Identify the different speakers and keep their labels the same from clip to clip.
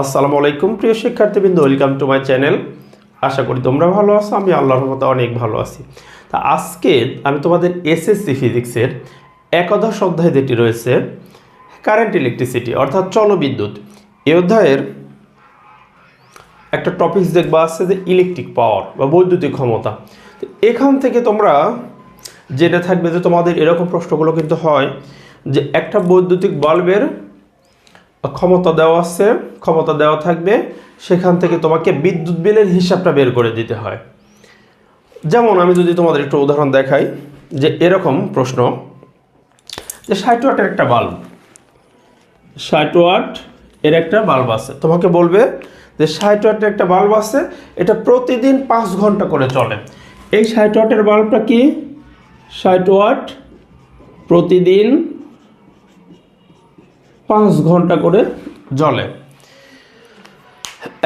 Speaker 1: আসসালামু আলাইকুম, প্রিয় শিক্ষার্থীবৃন্দ ওয়েলকাম টু মাই চ্যানেল আশা করি তোমরা ভালো আছো, আমি আল্লাহর মতো অনেক ভালো আছি। তা আজকে আমি তোমাদের এসএসসি ফিজিক্সের একাদশ অধ্যায় যেটি রয়েছে কারেন্ট ইলেকট্রিসিটি অর্থাৎ চলবিদ্যুৎ। এ অধ্যায়ের একটা টপিক দেখবা আছে যে ইলেকট্রিক পাওয়ার বা বৈদ্যুতিক ক্ষমতা। তো এখান থেকে তোমরা জেনে থাকবে যে তোমাদের এরকম প্রশ্নগুলো কিন্তু হয় যে একটা বৈদ্যুতিক বাল্বের ক্ষমতা দেওয়া আছে, ক্ষমতা দেওয়া থাকবে, সেখান থেকে তোমাকে বিদ্যুৎ বিলের হিসাবটা বের করে দিতে হয়। যেমন আমি যদি তোমাদের একটু উদাহরণ দেখাই, যে এরকম প্রশ্ন, যে ষাট ওয়াটের একটা বাল্ব, ষাট ওয়াট এর একটা বাল্ব আছে। তোমাকে বলবে যে ষাট ওয়াটের একটা বাল্ব আছে, এটা প্রতিদিন পাঁচ ঘণ্টা করে চলে। এই ষাট ওয়াটের বাল্বটা কি? ষাট ওয়াট প্রতিদিন পাঁচ ঘণ্টা করে জ্বলে।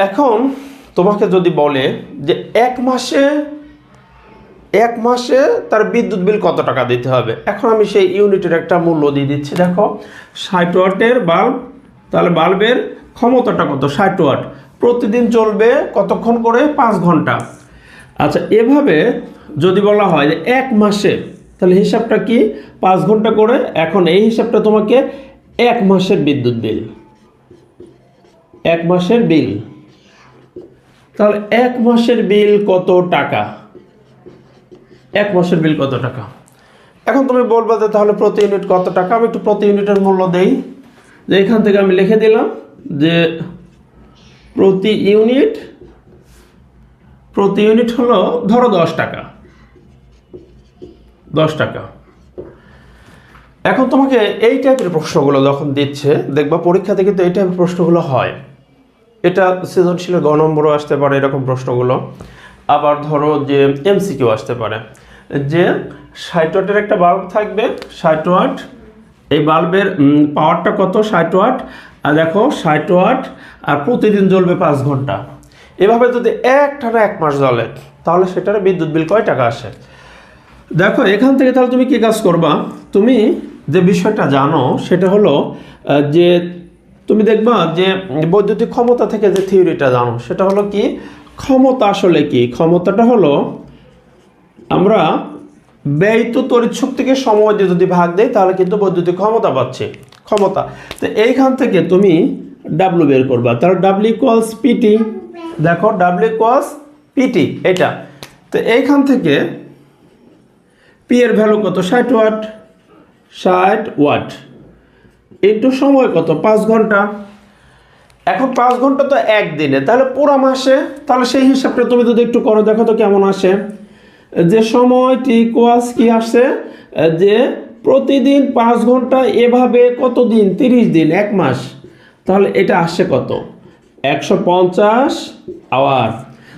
Speaker 1: এখন তোমাকে যদি বলে যে এক মাসে এক মাসে তার বিদ্যুৎ বিল কত টাকা দিতে হবে? এখন আমি সেই ইউনিটের একটা মূল্য দিয়ে দিচ্ছি। দেখো, ষাট ওয়াটের বাল্ব, তাহলে বাল্বের ক্ষমতাটা কত? ষাট ওয়াট। প্রতিদিন চলবে কতক্ষণ করে? পাঁচ ঘণ্টা। আচ্ছা এভাবে যদি বলা হয় যে এক মাসে, তাহলে হিসাবটা কি? পাঁচ ঘণ্টা করে। এখন এই হিসাবটা তোমাকে এক মাসের বিদ্যুৎ বিল। এক মাসের বিল। তাহলে এক মাসের বিল কত টাকা? এক মাসের বিল কত টাকা? এখন তুমি বলবে যে তাহলে প্রতি ইউনিট কত টাকা? আমি একটু প্রতি ইউনিটের মূল্য দেই। যে এখান থেকে আমি লিখে দিলাম যে প্রতি ইউনিট প্রতি ইউনিট হলো ধরো দশ টাকা। দশ টাকা। এখন তোমাকে এই টাইপের প্রশ্নগুলো যখন দিচ্ছে, দেখবা পরীক্ষাতে কিন্তু এই টাইপের প্রশ্নগুলো হয়। এটা সৃজনশীলের গ নম্বরও আসতে পারে এরকম প্রশ্নগুলো। আবার ধরো যে এমসিকিউ আসতে পারে। যে ষাট ওয়াটের একটা বাল্ব থাকবে ষাট ওয়াট এই বাল্বের পাওয়ারটা কত? ষাট ওয়াট আর দেখো ষাট ওয়াট আর প্রতিদিন জ্বলবে পাঁচ ঘণ্টা। এভাবে যদি একটানা এক মাস জ্বলে, তাহলে সেটার বিদ্যুৎ বিল কয় টাকা আসে? দেখো, এখান থেকে তাহলে তুমি কি কাজ করবা? তুমি যে বিষয়টা জানো, সেটা হলো যে তুমি দেখবা যে বৈদ্যুতিক ক্ষমতা থেকে যে থিওরিটা জানো, সেটা হলো কি, ক্ষমতা আসলে কি? ক্ষমতাটা হলো, আমরা ব্যয়িত তড়িৎ শক্তিকে সময় দিয়ে যদি ভাগ দেই, তাহলে কিন্তু বৈদ্যুতিক ক্ষমতা পাচ্ছে। ক্ষমতা। তো এইখান থেকে তুমি ডাব্লু বের করবা। তাহলে ডাব্লু ইকুয়ালস পিটি দেখো ডাব্লু ইকুয়ালস পিটি এটা। তো এইখান থেকে পি এর ভ্যালু কত? ষাট ওয়াট। ষাট ওয়াট। ইন্টু সময় কত? পাঁচ ঘণ্টা। এখন পাঁচ ঘণ্টা তো একদিনে। তাহলে পুরো মাসে, তাহলে সেই হিসাবটা তুমি যদি একটু করো, দেখো তো কেমন আসে। যে সময় টি ইকুয়ালস কি আসে? যে প্রতিদিন পাঁচ ঘণ্টা, এভাবে কত দিন তিরিশ দিন, এক মাস। তাহলে এটা আসছে কত? একশো পঞ্চাশ আওয়ার।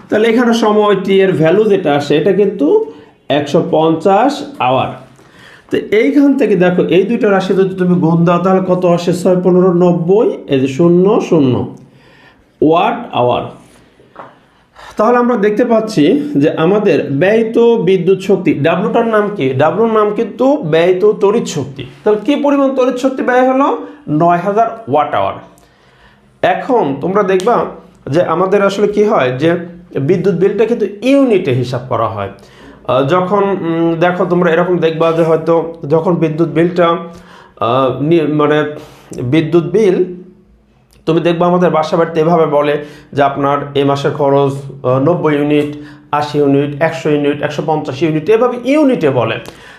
Speaker 1: তাহলে এখানে সময় টি এর ভ্যালু যেটা আসে, এটা কিন্তু একশো পঞ্চাশ আওয়ার। তো এইখান থেকে দেখো, এই দুইটা রাশি যদি তুমি গুণ দাও, তাহলে কত আসে? ছয়, পনেরো, নব্বই, এই যে শূন্য শূন্য। ওয়াট আওয়ার তাহলে আমরা দেখতে পাচ্ছি যে আমাদের ব্যয়িত বিদ্যুৎ শক্তি ডাব্লুটার নাম কি? ডাব্লুর নাম কিন্তু ব্যয়িত তড়িৎ শক্তি। তাহলে কি পরিমাণ তড়িৎ শক্তি ব্যয় হলো? নয় হাজার ওয়াট আওয়ার এখন তোমরা দেখবা যে আমাদের আসলে কি হয়? যে বিদ্যুৎ বিলটা কিন্তু ইউনিটে হিসাব করা হয়। যখন দেখো তোমরা এরকম দেখবা যে হয়তো যখন বিদ্যুৎ বিলটা মানে বিদ্যুৎ বিল, তুমি দেখবা আমাদের বাসা বাড়িতে এভাবে বলে যে আপনার এ মাসের খরচ নব্বই ইউনিট, আশি ইউনিট, একশো ইউনিট, একশো পঞ্চাশ ইউনিট, এভাবে ইউনিটে বলে।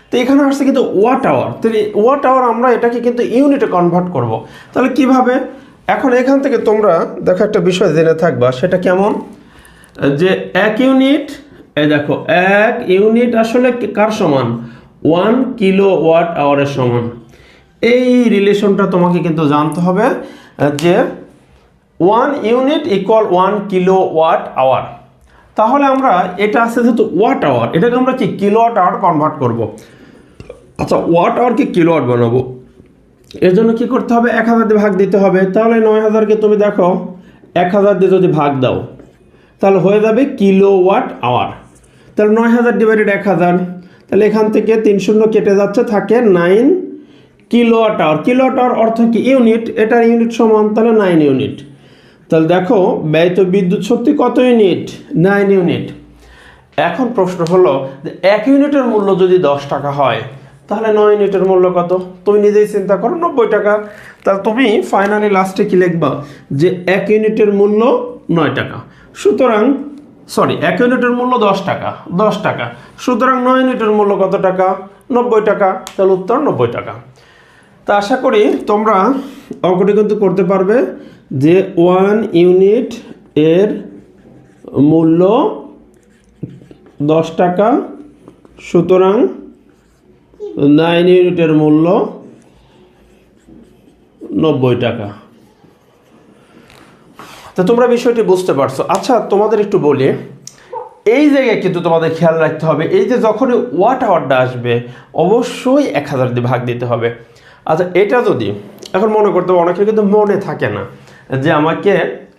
Speaker 1: তো এখানে আসছে কিন্তু ওয়াট আওয়ার। তো ওয়াট আওয়ার আমরা এটাকে কিন্তু ইউনিটে কনভার্ট করব। তাহলে কীভাবে? এখন এখান থেকে তোমরা, দেখো একটা বিষয় জেনে থাকবা, সেটা কেমন? যে এক ইউনিট এই দেখো, এক ইউনিট আসলে কার সমান? ওয়ান কিলো ওয়াট আওয়ারের সমান। এই রিলেশনটা তোমাকে কিন্তু জানতে হবে যে one unit equal one kilo watt hour তাহলে আমরা এটা আছে যেহেতু ওয়াট আওয়ার এটাকে আমরা কি কিলো ওয়াট আওয়ার কনভার্ট করব? আচ্ছা ওয়াট আওয়ারকে কিলো ওয়াট বানাবো? এর জন্য কি করতে হবে? এক হাজার দিয়ে ভাগ দিতে হবে। তাহলে নয় হাজারকে তুমি দেখো, এক হাজার দিয়ে যদি ভাগ দাও, তাহলে হয়ে যাবে কিলো ওয়াট আওয়ার তাহলে নয় হাজার ডিভাইডেড এক হাজার, তাহলে এখান থেকে তিন শূন্য কেটে যাচ্ছে, থাকে nine kilowatt hour kilowatt hour অর্থ কি? ইউনিট এটার ইউনিট সমান, তাহলে নাইন ইউনিট তাহলে দেখো ব্যয়িত বিদ্যুৎ শক্তি, কত ইউনিট নাইন ইউনিট এখন প্রশ্ন হলো, যে এক ইউনিটের মূল্য যদি দশ টাকা হয়, তাহলে নয় ইউনিটের মূল্য কত? তুমি নিজেই চিন্তা করো, নব্বই টাকা। তাহলে তুমি ফাইনালি লাস্টে কি লিখবা? যে এক ইউনিটের মূল্য নয় টাকা। সুতরাং সরি এক ইউনিটের মূল্য দশ টাকা দশ টাকা। সুতরাং নয় ইউনিটের মূল্য কত টাকা? নব্বই টাকা। তাহলে উত্তর নব্বই টাকা। তা আশা করি তোমরা অঙ্কটি কিন্তু করতে পারবে যে ওয়ান ইউনিট এর মূল্য দশ টাকা, সুতরাং নাইন ইউনিটের মূল্য নব্বই টাকা। তো তোমরা বিষয়টি বুঝতে পারছ। আচ্ছা তোমাদের একটু বলি। এই জায়গায় কিন্তু তোমাদের খেয়াল রাখতে হবে, এই যে যখনই ওয়াট আওয়ারটা আসবে, অবশ্যই এক হাজার দিয়ে ভাগ দিতে হবে। আচ্ছা এটা যদি, এখন মনে করতে হবে, অনেকের কিন্তু মনে থাকে না যে আমাকে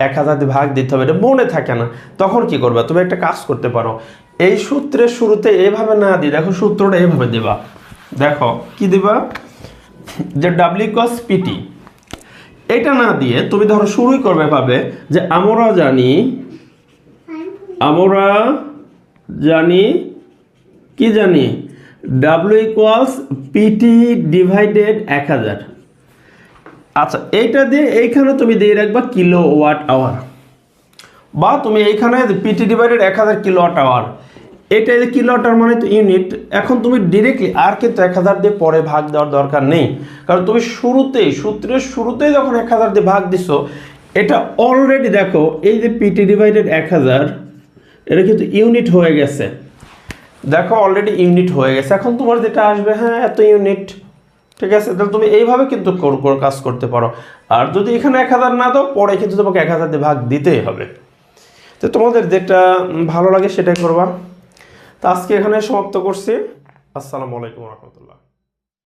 Speaker 1: এক হাজার দিয়ে ভাগ দিতে হবে, এটা মনে থাকে না। তখন কি করবে? তুমি একটা কাজ করতে পারো। এই সূত্রের শুরুতে এইভাবে না দিই দেখো সূত্রটা এইভাবে দিবা। দেখো, কি দিবা? যে ডাব্লিউ কস পিটি এটা না দিয়ে তুমি ধরো শুরুই করবে পাবে যে আমরা জানি আমরা জানি, কি জানি? ডাব্লিউ ইকুয়ালস পিটি ডিভাইডেড এক হাজার। আচ্ছা এইটা দিয়ে এইখানে তুমি দিয়ে রাখবা কিলো ওয়াট আওয়ার বা তুমি এইখানে পিটি ডিভাইডেড এক হাজার কিলো ওয়াট আওয়ার এটা যে কিলো ওয়াটার মানে তো ইউনিট এখন তুমি ডিরেক্টলি আর কিন্তু এক হাজার দিয়ে পরে ভাগ দেওয়ার দরকার নেই। কারণ তুমি শুরুতেই, সূত্রের শুরুতেই যখন এক হাজার দিয়ে ভাগ দিছো, এটা অলরেডি দেখো, এই যে পিটি ডিভাইডেড এক হাজার, এটা কিন্তু ইউনিট হয়ে গেছে। দেখো অলরেডি ইউনিট হয়ে গেছে। এখন তোমার যেটা আসবে হ্যাঁ এত ইউনিট ঠিক আছে? তাহলে তুমি এইভাবে কিন্তু কাজ করতে পারো। আর যদি এখানে এক হাজার না দাও, পরে কিন্তু তোমাকে এক হাজার দিয়ে ভাগ দিতেই হবে। তো তোমাদের যেটা ভালো লাগে সেটাই করবা। তো আজকে এখানে সমাপ্ত করছি। আসসালামু আলাইকুম রহমতুল্লাহ।